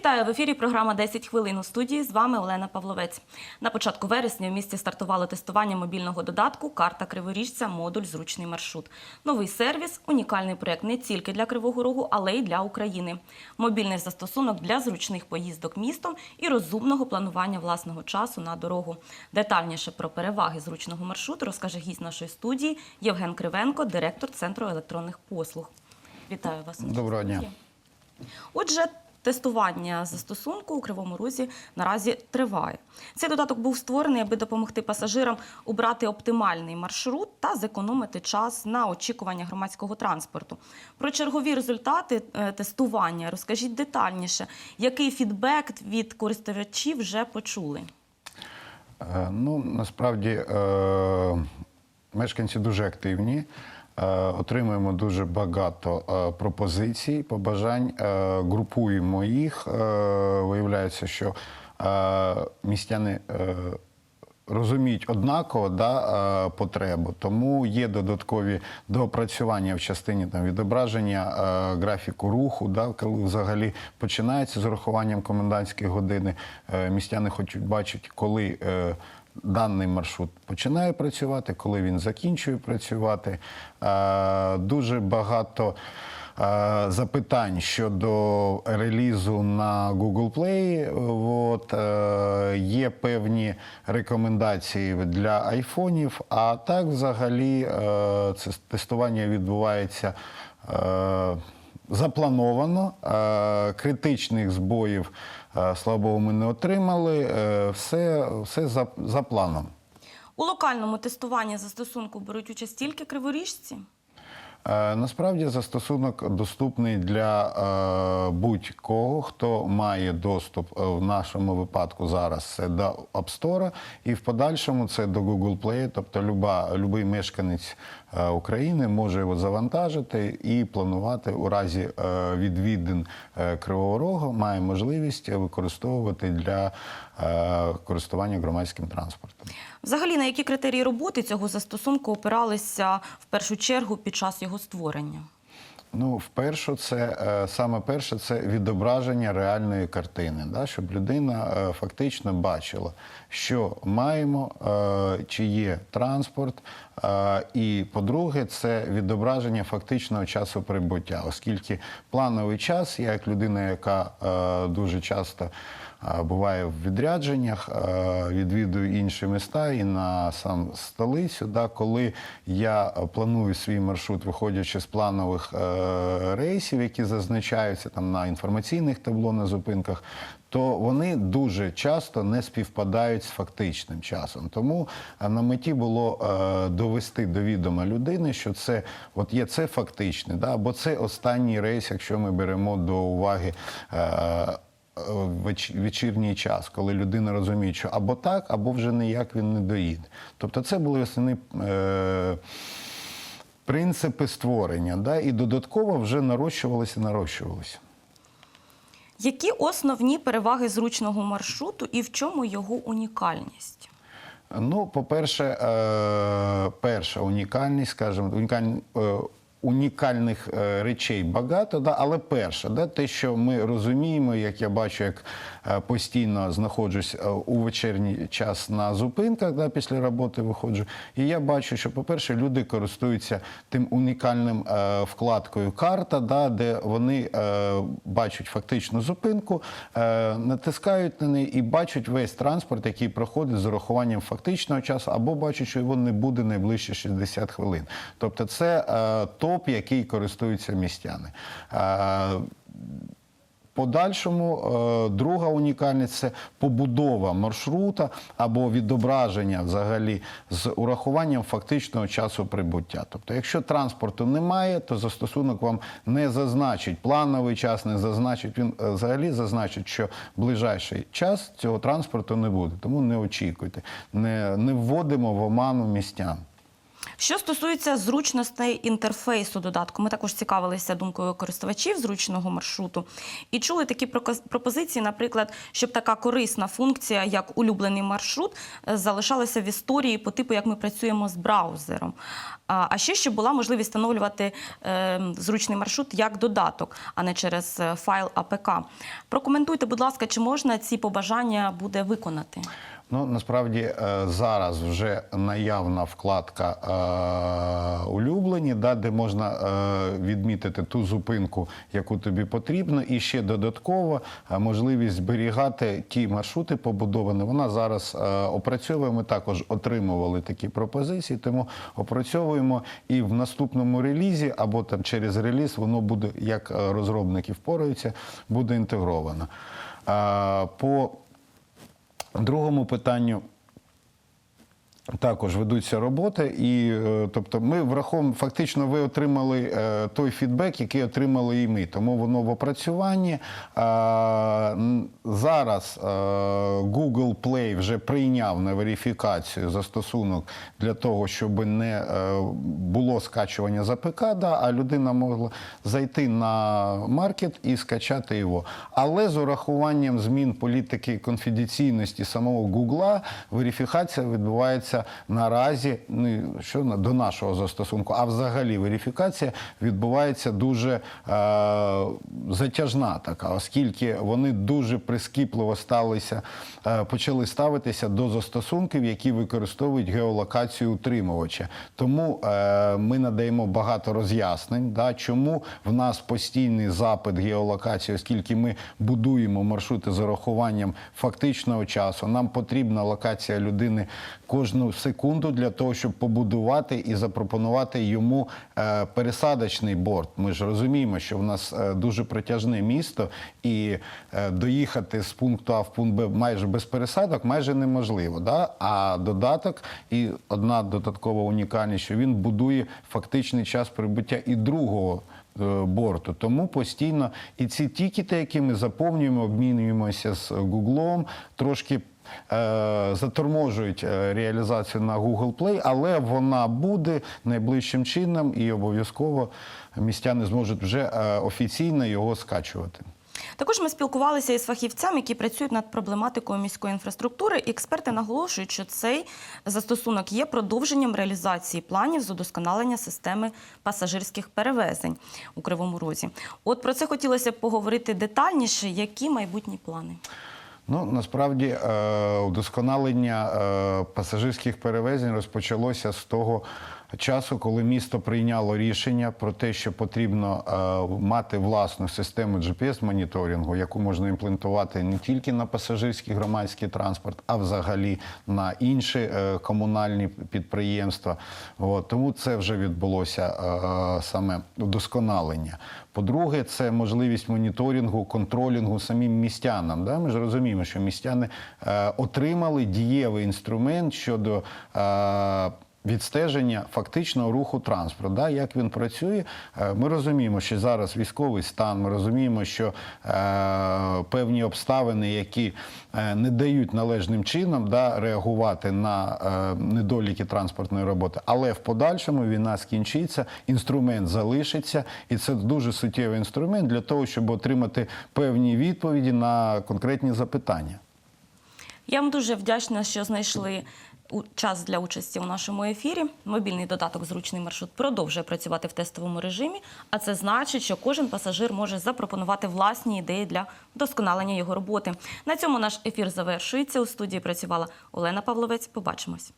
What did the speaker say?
Вітаю в ефірі. Програма «10 хвилин у студії. З вами Олена Павловець. На початку вересня в місті стартувало тестування мобільного додатку Карта Криворіжця. Модуль Зручний маршрут. Новий сервіс, унікальний проект не тільки для Кривого Рогу, але й для України. Мобільний застосунок для зручних поїздок містом і розумного планування власного часу на дорогу. Детальніше про переваги зручного маршруту розкаже гість нашої студії Євген Кривенко, директор Центру електронних послуг. Вітаю вас. Доброго дня. Отже, тестування застосунку у Кривому Розі наразі триває. Цей додаток був створений, аби допомогти пасажирам обрати оптимальний маршрут та зекономити час на очікування громадського транспорту. Про чергові результати е, тестування розкажіть детальніше, який фідбек від користувачів вже почули. Е, Ну, насправді е, мешканці дуже активні. Е, Отримуємо дуже багато е, пропозицій, побажань, е, групуємо їх. Виявляється, що містяни розуміють однаково да, потребу, тому є додаткові доопрацювання в частині там, відображення графіку руху, да, коли взагалі починається з урахуванням комендантської години. Містяни хочуть бачити, коли. Даний маршрут починає працювати, коли він закінчує працювати. Е, Дуже багато е, запитань щодо релізу на Google Play. От, е, є певні рекомендації для айфонів, а так взагалі це тестування відбувається. Заплановано критичних збоїв, слава Богу, ми не отримали. Е, Все, все за, за планом. У локальному тестуванні застосунку беруть участь тільки криворіжці. Е, Насправді застосунок доступний для е, будь-кого, хто має доступ е, в нашому випадку зараз це до App Store, і в подальшому це до Google Play, тобто люба, любий мешканець України може його завантажити і планувати у разі відвідин Кривого Рогу, має можливість використовувати для користування громадським транспортом. Взагалі, на які критерії роботи цього застосунку опиралися в першу чергу під час його створення? Ну, вперше, це е, саме перше це відображення реальної картини, да, щоб людина е, фактично бачила, що маємо, е, чи є транспорт. е, І по-друге, це відображення фактичного часу прибуття, оскільки плановий час, я як людина, яка е, дуже часто е, буває в відрядженнях, відвідую інші міста і на сам столицю. Да, коли я планую свій маршрут, виходячи з планових е, рейсів, які зазначаються там на інформаційних табло на зупинках, то вони дуже часто не співпадають з фактичним часом. Тому е, на меті було е, довести до відома людини, що це от є це фактичне, да, або це останній рейс, якщо ми беремо до уваги. Е, вечірній час, коли людина розуміє, що або так, або вже ніяк він не доїде. Тобто це були основні е, принципи створення, да, і додатково вже нарощувалися, нарощувалися. Які основні переваги зручного маршруту і в чому його унікальність? Ну, по-перше, е, перша унікальність, скажімо, унікальні, е, унікальних е, речей багато, да, але перша, да, те, що ми розуміємо, як я бачу, як е, постійно знаходжусь е, у вечірній час на зупинках, да, після роботи виходжу, і я бачу, що, по-перше, люди користуються тим унікальним вкладкою карта, да, де вони бачать фактичну зупинку, натискають на неї і бачать весь транспорт, який проходить з урахуванням фактичного часу, або бачать, що його не буде найближче 60 хвилин. Тобто, це е, топ, який користуються містяни. Подальшому е, друга унікальність це побудова маршрута або відображення взагалі з урахуванням фактичного часу прибуття. Тобто, якщо транспорту немає, то застосунок вам не зазначить плановий час, не зазначить він е, взагалі зазначить, що ближайший час цього транспорту не буде. Тому не очікуйте, не, не вводимо в оману містян. Що стосується зручностей інтерфейсу додатку, ми також цікавилися думкою користувачів зручного маршруту і чули такі пропозиції, наприклад, щоб така корисна функція, як улюблений маршрут, е, залишалася в історії по типу, як ми працюємо з браузером. А ще щоб була можливість встановлювати е, зручний маршрут як додаток, а не через е, файл АПК. Прокоментуйте, будь ласка, чи можна ці побажання буде виконати? Ну насправді е, зараз вже наявна вкладка е, улюблені, да, де можна е, відмітити ту зупинку, яку тобі потрібно, і ще додатково можливість зберігати ті маршрути побудовані. Вона зараз опрацьовує. Ми також отримували такі пропозиції, тому опрацьовуємо і в наступному релізі або там через реліз воно буде, як розробники впораються, буде інтегровано. По Другому питанню. Також ведуться роботи, і е, тобто ми враховуємо, фактично ви отримали е, той фідбек, який отримали і ми. Тому воно в опрацюванні. Зараз е, Google Play вже прийняв на верифікацію застосунок для того, щоб не було скачування з АПК, да, а людина могла зайти на маркет і скачати його. Але з урахуванням змін політики конфіденційності самого Гугла верифікація відбувається наразі що до нашого застосунку, а взагалі верифікація відбувається дуже е, затяжна така, оскільки вони дуже прискіпливо сталися, е, почали ставитися до застосунків, які використовують геолокацію утримувача. Тому е, ми надаємо багато роз'яснень, да, чому в нас постійний запит геолокації, оскільки ми будуємо маршрути з урахуванням фактичного часу. Нам потрібна локація людини кожну секунду для того, щоб побудувати і запропонувати йому е, пересадочний борт. Ми ж розуміємо, що в нас е, дуже протяжне місто, і е, доїхати з пункту А в пункт Б майже без пересадок майже неможливо. Да? А додаток і одна додаткова унікальність, що він будує фактичний час прибуття і другого. Борту тому постійно і ці тікети, які ми заповнюємо, обмінюємося з Гуглом, трошки заторможують е, реалізацію на Google Play, але вона буде найближчим чином і обов'язково містяни зможуть вже е, офіційно його скачувати. Також ми спілкувалися із фахівцями, які працюють над проблематикою міської інфраструктури. І експерти наголошують, що цей застосунок є продовженням реалізації планів з удосконалення системи пасажирських перевезень у Кривому Розі. От про це хотілося б поговорити детальніше. Які майбутні плани? Ну насправді е, удосконалення е, пасажирських перевезень розпочалося з того часу, коли місто прийняло рішення про те, що потрібно е, мати власну систему GPS-моніторингу, яку можна імплементувати не тільки на пасажирський громадський транспорт, а взагалі на інші е, комунальні підприємства. Тому це вже відбулося е, саме удосконалення. По-друге, це можливість моніторингу, контролінгу самим містянам. Ми ж розуміємо, що містяни отримали дієвий інструмент щодо. Відстеження фактичного руху транспорту, да, як він працює. Е, Ми розуміємо, що зараз військовий стан. Ми розуміємо, що е, певні обставини, які е, не дають належним чином да, реагувати на е, недоліки транспортної роботи. Але в подальшому війна скінчиться, інструмент залишиться, і це дуже суттєвий інструмент для того, щоб отримати певні відповіді на конкретні запитання. Я вам дуже вдячна, що знайшли час для участі у нашому ефірі. Мобільний додаток Зручний маршрут продовжує працювати в тестовому режимі, а це значить, що кожен пасажир може запропонувати власні ідеї для вдосконалення його роботи. На цьому наш ефір завершується. У студії працювала Олена Павловець. Побачимось.